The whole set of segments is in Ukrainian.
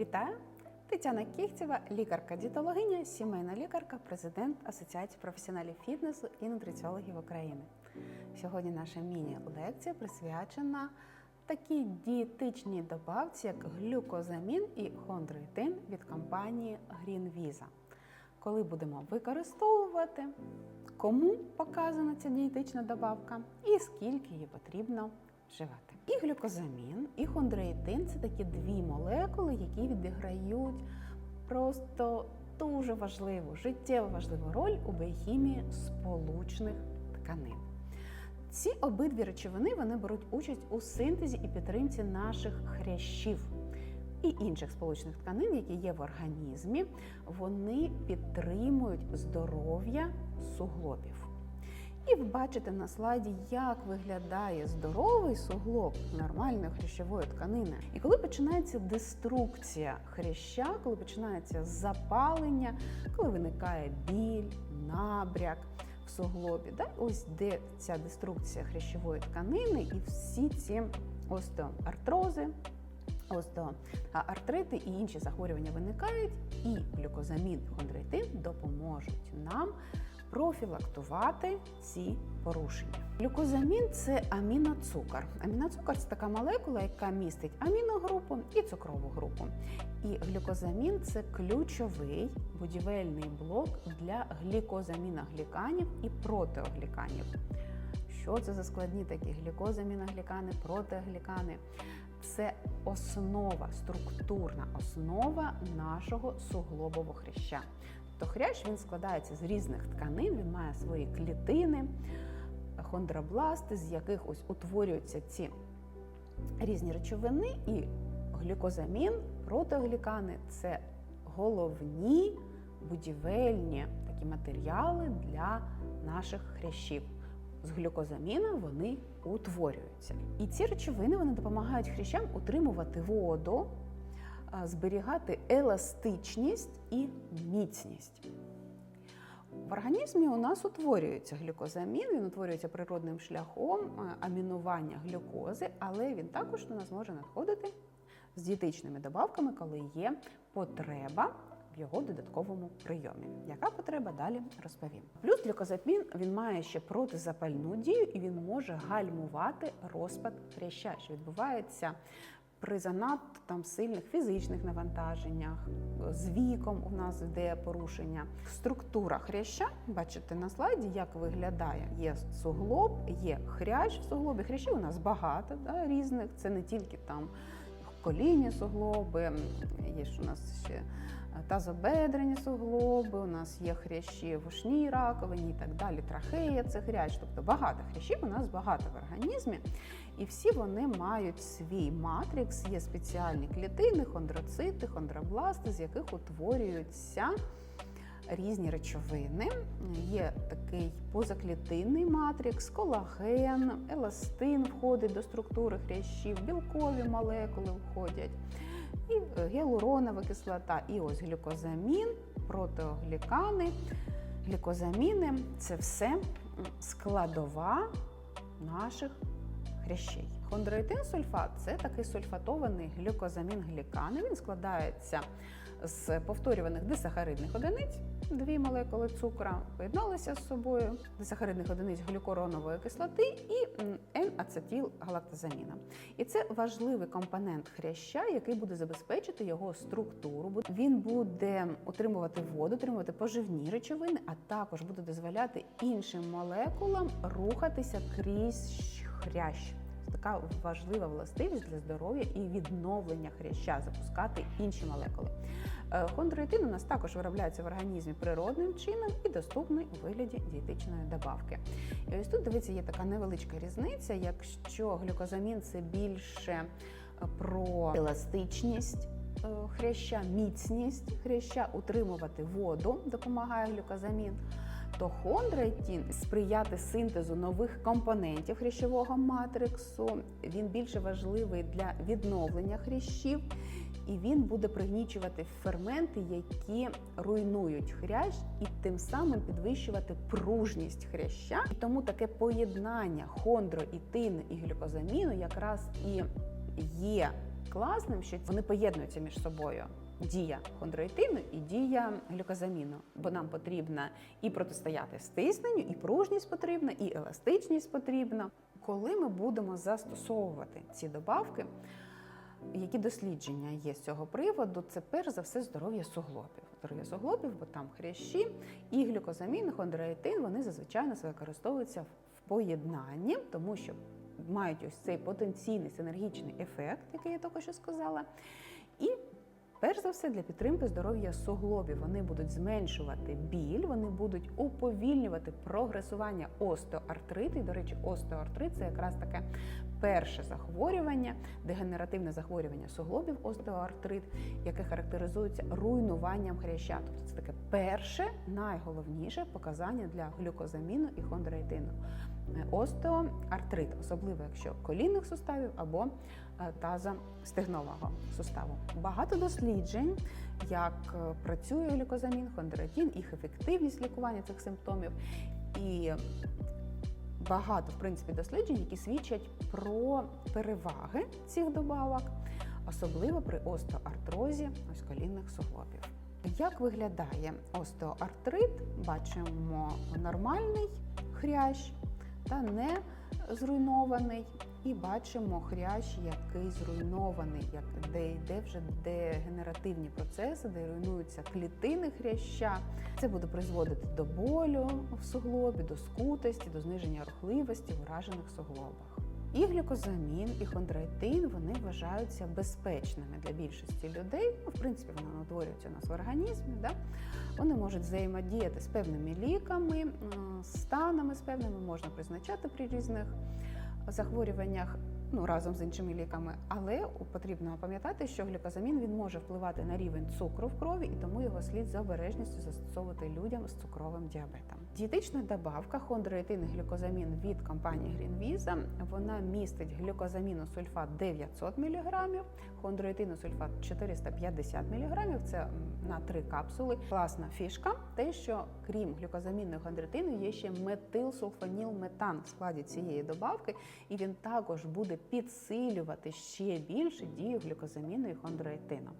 Вітаю! Тетяна Кіхтєва, лікарка-дієтологиня, сімейна лікарка, президент Асоціації професіоналів фітнесу і нутриціологів України. Сьогодні наша міні-лекція присвячена такій дієтичній добавці, як глюкозамін і хондроїтин від компанії GreenVisa. Коли будемо використовувати, кому показана ця дієтична добавка і скільки її потрібно вживати. І глюкозамін, і хондроїтин це такі дві молекули, які відіграють просто дуже важливу, життєво важливу роль у біохімії сполучних тканин. Ці обидві речовини вони беруть участь у синтезі і підтримці наших хрящів і інших сполучних тканин, які є в організмі. Вони підтримують здоров'я суглобів. І ви бачите на слайді, як виглядає здоровий суглоб нормальної хрящової тканини. І коли починається деструкція хряща, коли починається запалення, коли виникає біль, набряк в суглобі, да? ось де ця деструкція хрящової тканини і всі ці остеоартрози, остеоартрити і інші захворювання виникають, і глюкозамін, хондроїтин допоможуть нам профілактувати ці порушення. Глюкозамін це аміноцукор. Аміноцукор це така молекула, яка містить аміногрупу і цукрову групу. І глюкозамін це ключовий будівельний блок для глікозаміногліканів і протеогліканів. Що це за складні такі глікозаміноглікани, протеоглікани? Це основа, структурна основа нашого суглобового хряща. То хрящ він складається з різних тканин, він має свої клітини, хондробласти, з яких ось утворюються ці різні речовини, і глюкозамін, протеоглікани це головні будівельні такі матеріали для наших хрящів. З глюкозаміном вони утворюються. І ці речовини вони допомагають хрящам утримувати воду, зберігати еластичність і міцність. В організмі у нас утворюється глюкозамін, він утворюється природним шляхом амінування глюкози, але він також до нас може надходити з дієтичними добавками, коли є потреба в його додатковому прийомі. Яка потреба далі розповім? Плюс глюкозамін він має ще протизапальну дію і він може гальмувати розпад хряща, що відбувається при занадто там сильних фізичних навантаженнях, з віком у нас йде порушення. Структура хряща, бачите на слайді, як виглядає. Є суглоб, є хрящ в суглобі. Хрящів у нас багато да, різних. Це не тільки там колінні суглоби, є ж у нас ще тазобедрені суглоби, у нас є хрящі в ушній раковині і так далі. Трахея це хрящ, тобто багато хрящів у нас багато в організмі. І всі вони мають свій матрикс, є спеціальні клітини, хондроцити, хондробласти, з яких утворюються різні речовини. Є такий позаклітинний матрикс, колаген, еластин входить до структури хрящів, білкові молекули входять, і гіалуронова кислота, і ось глюкозамін, протеоглікани. Глюкозаміни це все складова наших хрящей. Хондроїтин сульфат це такий сульфатований глюкозамін глікани. Він складається з повторюваних дисахаридних одиниць. Дві молекули цукра поєдналися з собою, дисахаридних одиниць глюкоронової кислоти і N-ацетилгалактозаміна. І це важливий компонент хряща, який буде забезпечити його структуру. Він буде утримувати воду, утримувати поживні речовини, а також буде дозволяти іншим молекулам рухатися крізь хрящ. Така важлива властивість для здоров'я і відновлення хряща, запускати інші молекули. Хондроїтин у нас також виробляється в організмі природним чином і доступний у вигляді дієтичної добавки. І ось тут дивіться, є така невеличка різниця. Якщо глюкозамін це більше про еластичність. Хряща, міцність хряща, утримувати воду допомагає глюкозамін то хондроїтін сприяти синтезу нових компонентів хрящового матриксу. Він більше важливий для відновлення хрящів, і він буде пригнічувати ферменти, які руйнують хрящ, і тим самим підвищувати пружність хряща. І тому таке поєднання хондроїтину і глюкозаміну якраз і є класним, що вони поєднуються між собою. Дія хондроїтину і дія глюкозаміну, бо нам потрібно і протистояти стисненню, і пружність потрібна, і еластичність потрібна. Коли ми будемо застосовувати ці добавки, які дослідження є з цього приводу, це перш за все здоров'я суглобів. Здоров'я суглобів, бо там хрящі і глюкозамін, хондроїтин, вони зазвичай використовуються в поєднанні, тому що мають ось цей потенційний синергічний ефект, який я що сказала. І Перш за все для підтримки здоров'я суглобів вони будуть зменшувати біль, вони будуть уповільнювати прогресування остеоартриту. І, до речі, остеоартрит це якраз таке перше захворювання, дегенеративне захворювання суглобів, остеоартрит, яке характеризується руйнуванням хряща. Тобто це таке перше, найголовніше показання для глюкозаміну і хондроїтину. Остеоартрит, особливо якщо колінних суставів або тазостегнового суставу. Багато досліджень, як е, працює глюкозамін, хондроїтин, їх ефективність лікування цих симптомів і багато в принципі досліджень, які свідчать про переваги цих добавок, особливо при остеоартрозі ось колінних суглобів. Як виглядає остеоартрит? Бачимо нормальний хрящ та не зруйнований. І бачимо хрящ, який зруйнований, як де йде вже дегенеративні процеси, де руйнуються клітини хряща. Це буде призводити до болю в суглобі, до скутості, до зниження рухливості в уражених суглобах. І глюкозамін, і хондроїтин вони вважаються безпечними для більшості людей. Ну, в принципі, вони утворюються у нас в організмі. Да? Вони можуть взаємодіяти з певними ліками, станами з певними можна призначати при різних захворюваннях. Ну, разом з іншими ліками, але потрібно пам'ятати, що глюкозамін він може впливати на рівень цукру в крові, і тому його слід з обережністю застосовувати людям з цукровим діабетом. Дієтична добавка хондроїтин і глюкозамін від компанії Greenvisa, вона містить глюкозаміну сульфат 900 мг, хондроїтину сульфат 450 мг, це на три капсули. Класна фішка, те, що крім глюкозаміну і хондроїтину, є ще метилсулфанілметан в складі цієї добавки, і він також буде підсилювати ще більше дію глюкозаміну і хондроїтину.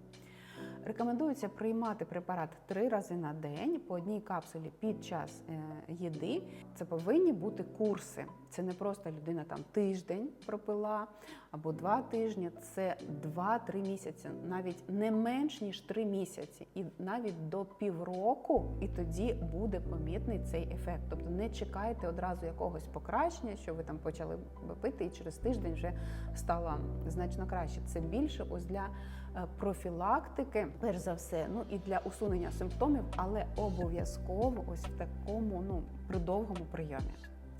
Рекомендується приймати препарат три рази на день по одній капсулі під час е, їди. Це повинні бути курси. Це не просто людина там тиждень пропила або два тижні. Це 2-3 місяці, навіть не менш ніж 3 місяці, і навіть до півроку, і тоді буде помітний цей ефект. Тобто не чекайте одразу якогось покращення, що ви там почали пити, і через тиждень вже стало значно краще. Це більше ось для профілактики, перш за все, ну і для усунення симптомів, але обов'язково ось в такому ну при довгому прийомі.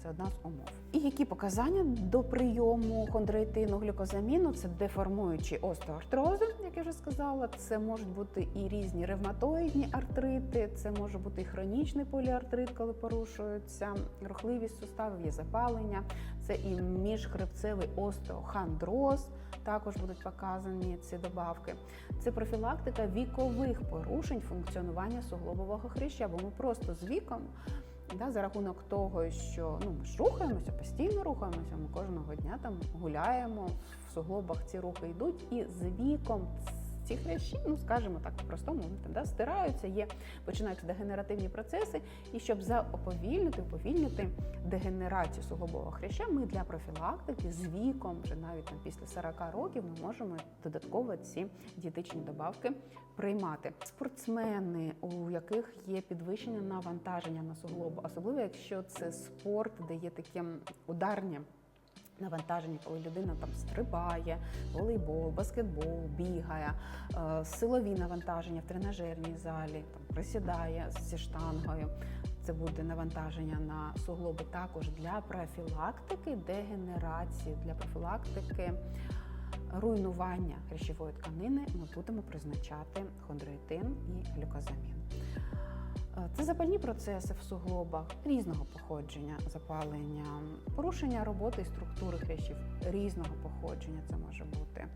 Це одна з умов. І які показання до прийому хондроїтину глюкозаміну? Це деформуючі остеоартрози, як я вже сказала. Це можуть бути і різні ревматоїдні артрити, це може бути і хронічний поліартрит, коли порушується рухливість суставів, є запалення, це і міжхребцевий остеохондроз, також будуть показані ці добавки. Це профілактика вікових порушень функціонування суглобового хряща, бо ми просто з віком. Да, за рахунок того, що ну ми ж рухаємося, постійно рухаємося. Ми кожного дня там гуляємо в суглобах. Ці рухи йдуть, і з віком ці хрящі, ну скажімо так, по-простому да, стираються, є починаються дегенеративні процеси. І щоб заоповільнити, уповільнити дегенерацію суглобового хряща, ми для профілактики з віком, вже навіть там після 40 років, ми можемо додатково ці дієтичні добавки приймати. Спортсмени, у яких є підвищення навантаження на суглобу, особливо якщо це спорт, де є такі ударні. Навантаження, коли людина там стрибає, волейбол, баскетбол, бігає, е, силові навантаження в тренажерній залі, там присідає зі штангою. Це буде навантаження на суглоби також для профілактики дегенерації, для профілактики руйнування хрящової тканини. Ми будемо призначати хондроїтин і глюкозамін. Це запальні процеси в суглобах різного походження, запалення, порушення роботи і структури хрящів різного походження це може бути.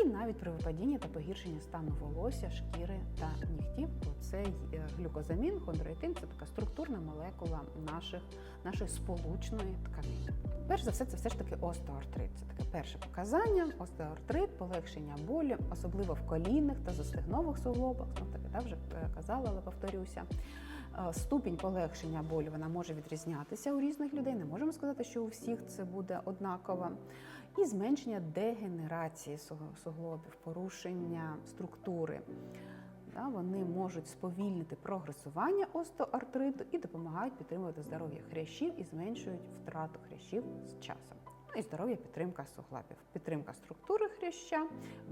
І навіть при випадінні та погіршенні стану волосся, шкіри та нігтів. Цей е, глюкозамін, хондроїтин це така структурна молекула наших, нашої сполучної тканини. Перш за все, це все ж таки остеоартрит. Це таке перше показання. Остеоартрит, полегшення болю, особливо в колінних та застигнових суглобах. Ну так я вже е, казала, але повторюся. Е, Ступінь полегшення болю вона може відрізнятися у різних людей. Не можемо сказати, що у всіх це буде однаково. І зменшення дегенерації суг- суглобів, порушення структури. Вони можуть сповільнити прогресування остеоартриту і допомагають підтримувати здоров'я хрящів і зменшують втрату хрящів з часом. Ну і здоров'я підтримка суглобів, підтримка структури хряща,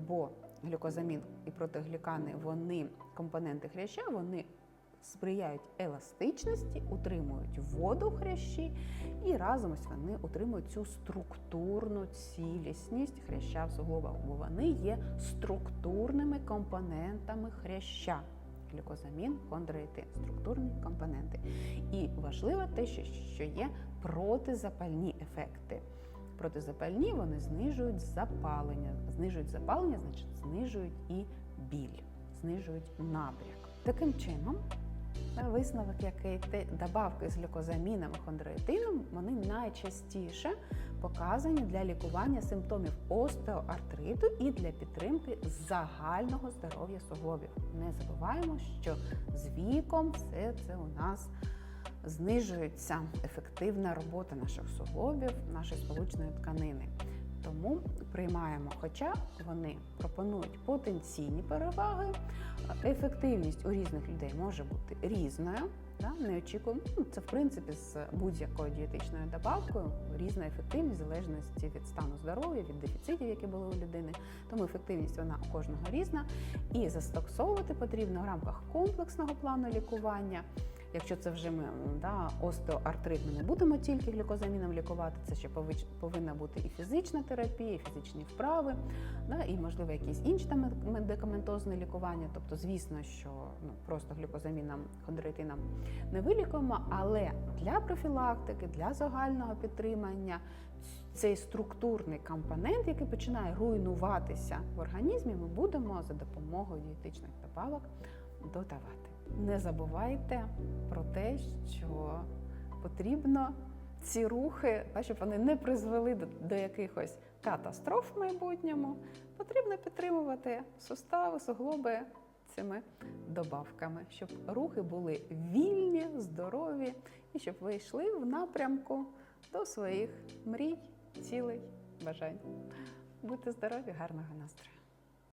бо глюкозамін і протиглікани, вони компоненти хряща, вони сприяють еластичності, утримують воду хрящі, і разом ось вони утримують цю структурну цілісність хряща в суглобах, бо вони є структурними компонентами хряща. Глюкозамін, хондроїтин, структурні компоненти. І важливо те, що, є протизапальні ефекти. Протизапальні вони знижують запалення. Знижують запалення, значить знижують і біль, знижують набряк. Таким чином, висновок, який те добавки з глюкозаміном і хондроїтином, вони найчастіше показані для лікування симптомів остеоартриту і для підтримки загального здоров'я суглобів. Не забуваємо, що з віком все це у нас знижується ефективна робота наших суглобів, нашої сполучної тканини. Тому приймаємо, хоча вони пропонують потенційні переваги, ефективність у різних людей може бути різною. Да? Не очікуємо. Ну, це в принципі з будь-якою дієтичною добавкою різна ефективність в залежності від стану здоров'я, від дефіцитів, які були у людини. Тому ефективність вона у кожного різна. І застосовувати потрібно в рамках комплексного плану лікування. Якщо це вже ми да, остеоартрит, ми не будемо тільки глюкозаміном лікувати, це ще повинна бути і фізична терапія, і фізичні вправи, да, і можливо якісь інші там медикаментозне лікування. Тобто, звісно, що ну просто глюкозаміном, хондроїтином не вилікуємо, але для профілактики, для загального підтримання цей структурний компонент, який починає руйнуватися в організмі, ми будемо за допомогою дієтичних добавок додавати. Не забувайте про те, що потрібно ці рухи, щоб вони не призвели до, якихось катастроф в майбутньому, потрібно підтримувати сустави, суглоби цими добавками, щоб рухи були вільні, здорові і щоб ви йшли в напрямку до своїх мрій, цілей, бажань. Будьте здорові, гарного настрою!